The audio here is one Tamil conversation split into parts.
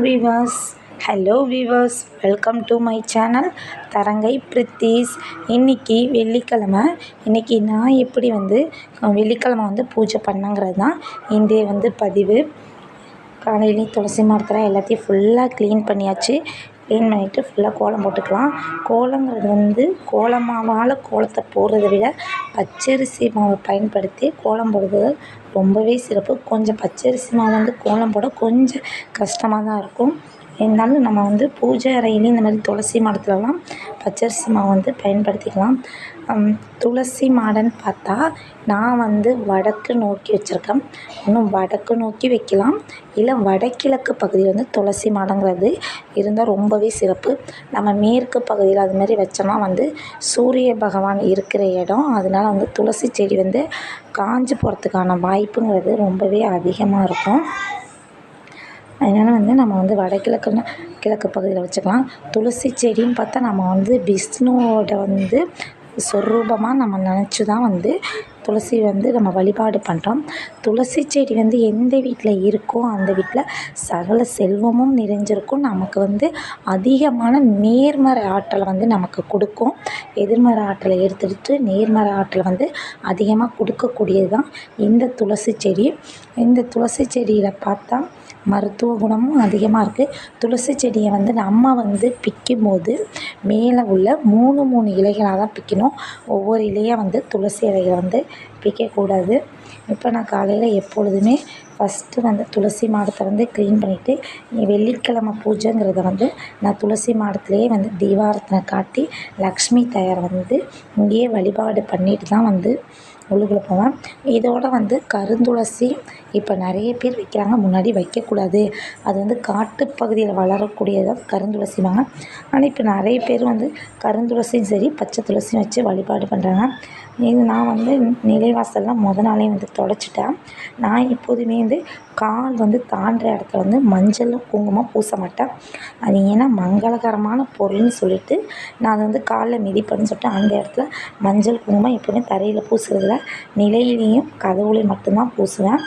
Viewers hello viewers welcome to my channel Tharangai Pritheesh இன்றைக்கி வெள்ளிக்கிழமை. இன்றைக்கி நான் எப்படி வந்து வெள்ளிக்கிழமை வந்து பூஜை பண்ணேங்கிறது தான் இன்றைய வந்து பதிவு. காலையிலையும் துளசி மரத்தில் எல்லாத்தையும் ஃபுல்லாக க்ளீன் பண்ணியாச்சு. க்ளீன் பண்ணிவிட்டு ஃபுல்லாக கோலம் போட்டுக்கலாம். கோலங்கிறது வந்து கோல மாவால் கோலத்தை போடுறத விட பச்சரிசி மாவை பயன்படுத்தி கோலம் போடுறது ரொம்பவே சிறப்பு. கொஞ்சம் பச்சரிசி மாவு வந்து கோலம் போட கொஞ்சம் கஷ்டமாக தான் இருக்கும். இருந்தாலும் நம்ம வந்து பூஜை அறையிலையும் இந்த மாதிரி துளசி மாடத்துலலாம் பச்சரிசி மாவு வந்து பயன்படுத்திக்கலாம். துளசி மாடன்னு பார்த்தா நான் வந்து வடக்கு நோக்கி வச்சுருக்கேன். இன்னும் வடக்கு நோக்கி வைக்கலாம். இல்லை வடகிழக்கு பகுதியில் வந்து துளசி மாடங்கிறது இருந்தால் ரொம்பவே சிறப்பு. நம்ம மேற்கு பகுதியில் அது மாதிரி வச்சோம்னா வந்து சூரிய பகவான் இருக்கிற இடம். அதனால வந்து துளசி செடி வந்து காஞ்சு போகிறதுக்கான வாய்ப்புங்கிறது ரொம்பவே அதிகமாக இருக்கும். அதனால் வந்து நம்ம வந்து வடகிழக்குன்னு கிழக்கு பகுதியில் வச்சுக்கலாம். துளசி செடின்னு பார்த்தா நம்ம வந்து விஷ்ணுவோட வந்து சொரூபமாக நம்ம நினச்சி தான் வந்து துளசி வந்து நம்ம வழிபாடு பண்ணுறோம் துளசி செடி வந்து எந்த வீட்டில் இருக்கோ அந்த வீட்டில் சகல செல்வமும் நிறைஞ்சிருக்கும். நமக்கு வந்து அதிகமான நேர்மறை ஆற்றலை வந்து நமக்கு கொடுக்கும். எதிர்மறை ஆற்றலை எடுத்துகிட்டு நேர்மறை ஆற்றலை வந்து அதிகமாக கொடுக்கக்கூடியது தான் இந்த துளசி செடி. இந்த துளசி செடியில் பார்த்தா மருத்துவ குணமும் அதிகமாக இருக்குது துளசி செடியை வந்து நம்ம வந்து பிக்கும் போது மேலே உள்ள மூணு மூணு இலைகளாக தான் பிக்கணும். ஒவ்வொரு இலையாக வந்து துளசி இலைகளை வந்து பிக்கக்கூடாது. இப்போ நான் காலையில் எப்பொழுதுமே ஃபஸ்ட்டு வந்து துளசி மாடத்தை வந்து க்ளீன் பண்ணிவிட்டு வெள்ளிக்கிழமை பூஜைங்கிறத வந்து நான் துளசி மாடத்துலேயே வந்து தீபாரத்தனை காட்டி லக்ஷ்மி தயார் வந்து இங்கேயே வழிபாடு பண்ணிட்டு தான் வந்து உள்ளுக்குள்ளே போவேன் இதோட வந்து கருந்துளசி இப்போ நிறைய பேர் வைக்கிறாங்க. முன்னாடி வைக்கக்கூடாது. அது வந்து காட்டுப்பகுதியில் வளரக்கூடியது கருந்துளசிவாங்க ஆனால் இப்போ நிறைய பேர் வந்து கருந்துளசியும் சரி பச்சை துளசியும் வச்சு வழிபாடு பண்ணுறாங்க இது நான் வந்து நிலைவாசல்லாம் முத நாளே வந்து தொடச்சிட்டேன். நான் எப்போதுமே வந்து கால் வந்து தாண்டுற இடத்துல வந்து மஞ்சள் குங்குமம் பூச மாட்டேன். அது ஏன்னா மங்களகரமான பொருள்னு சொல்லிட்டு நான் அதை வந்து காலில் மிதிப்பேன்னு சொல்லிட்டு அந்த இடத்துல மஞ்சள் குங்குமம் எப்போவுமே தரையில் பூசுறதில்ல நிலையிலையும் கதவுலையும் மட்டும்தான் பூசுவேன்.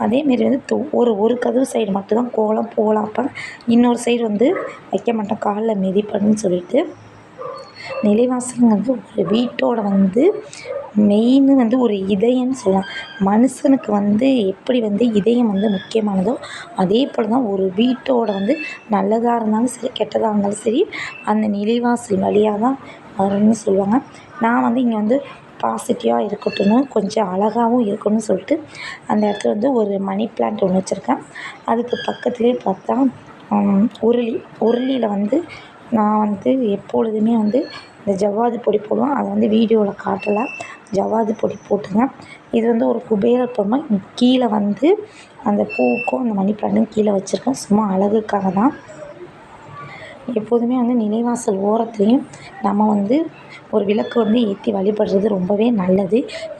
அதேமாரி வந்து து ஒரு ஒரு கதவு சைடு மட்டும்தான் கோலம் போகலாம் அப்போ இன்னொரு சைடு வந்து வைக்க மாட்டேன். காலில் மிதிப்பேன்னு சொல்லிட்டு நிலைவாசலுங்கிறது ஒரு வீட்டோட வந்து மெயின் வந்து ஒரு இதயம்னு சொல்லலாம். மனுஷனுக்கு வந்து எப்படி வந்து இதயம் வந்து முக்கியமானதோ அதே போல் தான் ஒரு வீட்டோட வந்து நல்லதாக இருந்தாலும் சரி கெட்டதாக இருந்தாலும் சரி அந்த நிலைவாசல் வழியாக தான் வரும்னு சொல்லுவாங்க. நான் வந்து இங்கே வந்து பாசிட்டிவாக இருக்கட்டும் கொஞ்சம் அழகாகவும் இருக்கணும்னு சொல்லிட்டு அந்த இடத்துல வந்து ஒரு மணி பிளான்ட் ஒன்று வச்சுருக்கேன். அதுக்கு பக்கத்துலேயே பார்த்தா உருளி உருளியில் வந்து நான் வந்து எப்பொழுதுமே வந்து இந்த ஜவ்வாது பொடி போடுவேன். அதை வந்து வீடியோவில் காட்டலை. ஜவ்வாது பொடி போட்டுங்க. இது வந்து ஒரு குபேர பொம்மை. கீழே வந்து அந்த பூவுக்கும் அந்த மணி பிளான்ட்டும் கீழே வச்சுருக்கேன். சும்மா அழகுக்காக தான். எப்போதுமே வந்து நிலைவாசல் ஓரத்துலேயும் நம்ம வந்து ஒரு விளக்கு வந்து ஏற்றி வழிபடுறது ரொம்பவே நல்லது.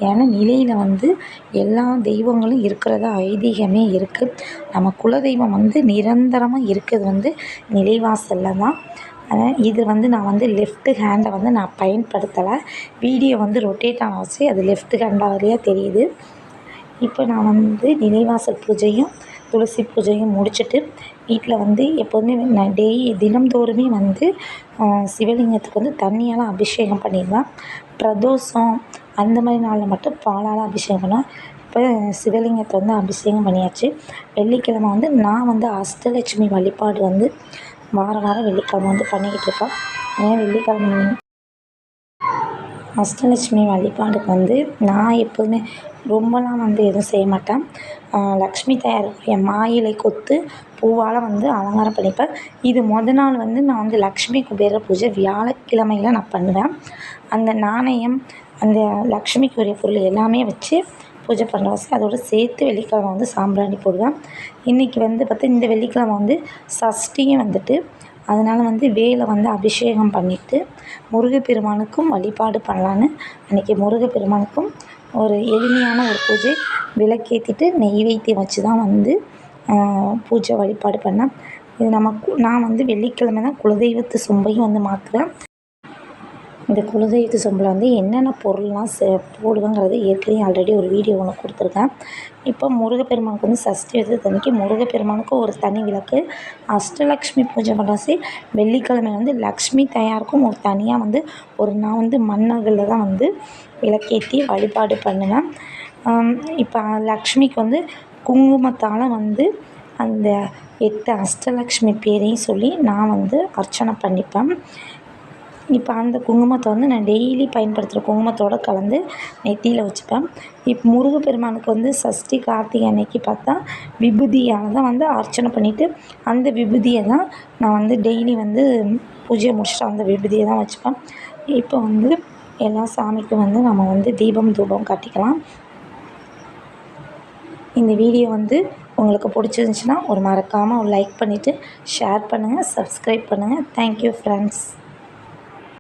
ஏன்னா நிலையில் வந்து எல்லா தெய்வங்களும் இருக்கிறதா ஐதீகமே இருக்குது நம்ம குலதெய்வம் வந்து நிரந்தரமாக இருக்கிறது வந்து நிலைவாசலில் தான். அதனால் இது வந்து நான் வந்து லெஃப்ட்டு ஹேண்டை வந்து நான் பயன்படுத்தலை. வீடியோ வந்து ரொட்டேட் ஆன வச்சு அது லெஃப்ட்டு ஹேண்டாக வழியாக தெரியுது. இப்போ நான் வந்து நிலைவாசல் பூஜையும் துளசி பூஜையும் முடிச்சுட்டு வீட்டில் வந்து எப்போதுமே நான் டெய் தினம்தோறுமே வந்து சிவலிங்கத்துக்கு வந்து தண்ணியெல்லாம் அபிஷேகம் பண்ணிடுவேன். பிரதோஷம் அந்த மாதிரி நாளில் மட்டும் பாலால் அபிஷேகம் பண்ணுவேன். இப்போ சிவலிங்கத்தை வந்து அபிஷேகம் பண்ணியாச்சு. வெள்ளிக்கிழமை வந்து நான் வந்து அஷ்டலட்சுமி வழிபாடு வந்து வாரம் வாரம் வெள்ளிக்கிழமை வந்து பண்ணிக்கிட்டு இருக்கோம். ஏன்னா வெள்ளிக்கிழமை அஷ்டலட்சுமி வழிபாடுக்கு வந்து நான் எப்போதுமே ரொம்பலாம் வந்து எதுவும் செய்ய மாட்டேன். லக்ஷ்மி தயாரிக்கக்கூடிய மாயிலை கொத்து பூவால் வந்து அலங்காரம் பண்ணிப்பேன். இது மொதல் நாள் வந்து நான் வந்து லக்ஷ்மி குபேர பூஜை வியாழக்கிழமையில் நான் பண்ணுவேன். அந்த நாணயம் அந்த லக்ஷ்மிக்குரிய பொருள் எல்லாமே வச்சு பூஜை பண்ணுறவாசி அதோடு சேர்த்து வெள்ளிக்கிழமை வந்து சாம்பிராணி போடுவேன் இன்றைக்கி வந்து பார்த்தா இந்த வெள்ளிக்கிழமை வந்து சஷ்டியும் வந்துட்டு. அதனால் வந்து வேலை வந்து அபிஷேகம் பண்ணிவிட்டு முருகப்பெருமானுக்கும் வழிபாடு பண்ணலான்னு அன்றைக்கி முருகப்பெருமானுக்கும் ஒரு எளிமையான ஒரு பூஜை விளக்கேற்றிட்டு நெய்வேத்தியம் வச்சு தான் வந்து பூஜை வழிபாடு பண்ணேன் இது நம்ம நான் வந்து வெள்ளிக்கிழமை தான் குலதெய்வத்து சொம்பையும் வந்து மாற்றுவேன் இந்த குலதெய்வத்து சொம்பில் வந்து என்னென்ன பொருள்லாம் சே போடுவேங்கிறது ஏற்கனவே ஆல்ரெடி ஒரு வீடியோ ஒன்று கொடுத்துருக்கேன். இப்போ முருகப்பெருமானுக்கு வந்து சஷ்டி விரதத்து அன்றைக்கி முருகப்பெருமானுக்கு ஒரு தனி விளக்கு அஷ்டலக்ஷ்மி பூஜை பண்ணாசி வெள்ளிக்கிழமை வந்து லக்ஷ்மி தயாருக்கும் ஒரு தனியாக வந்து ஒரு நான் வந்து மன்னர்களில் தான் வந்து விளக்கேற்றி வழிபாடு பண்ணுவேன். இப்போ லக்ஷ்மிக்கு வந்து குங்குமத்தால் வந்து அந்த எட்டு அஷ்டலக்ஷ்மி பேரையும் சொல்லி நான் வந்து அர்ச்சனை பண்ணிப்பேன். இப்போ அந்த குங்குமத்தை வந்து நான் டெய்லி பயன்படுத்துகிற குங்குமத்தோடு கலந்து நெத்தியில் வச்சுப்பேன். இப்போ முருகப்பெருமானுக்கு வந்து சஷ்டி கார்த்திகை அன்னைக்கு பார்த்தா விபூதியால் தான் வந்து அர்ச்சனை பண்ணிவிட்டு அந்த விபூதியை தான் நான் வந்து டெய்லி வந்து பூஜையை முடிச்சுட்டு அந்த விபூதியை தான் வச்சுப்பேன். இப்போ வந்து எல்லா சாமிக்கும் வந்து நம்ம வந்து தீபம் தூபம் காட்டிக்கலாம். இந்த வீடியோ வந்து உங்களுக்கு பிடிச்சிருந்துச்சுன்னா ஒரு மறக்காமல் ஒரு லைக் பண்ணிவிட்டு ஷேர் பண்ணுங்கள் சப்ஸ்கிரைப் பண்ணுங்கள் தேங்க்யூ ஃப்ரெண்ட்ஸ்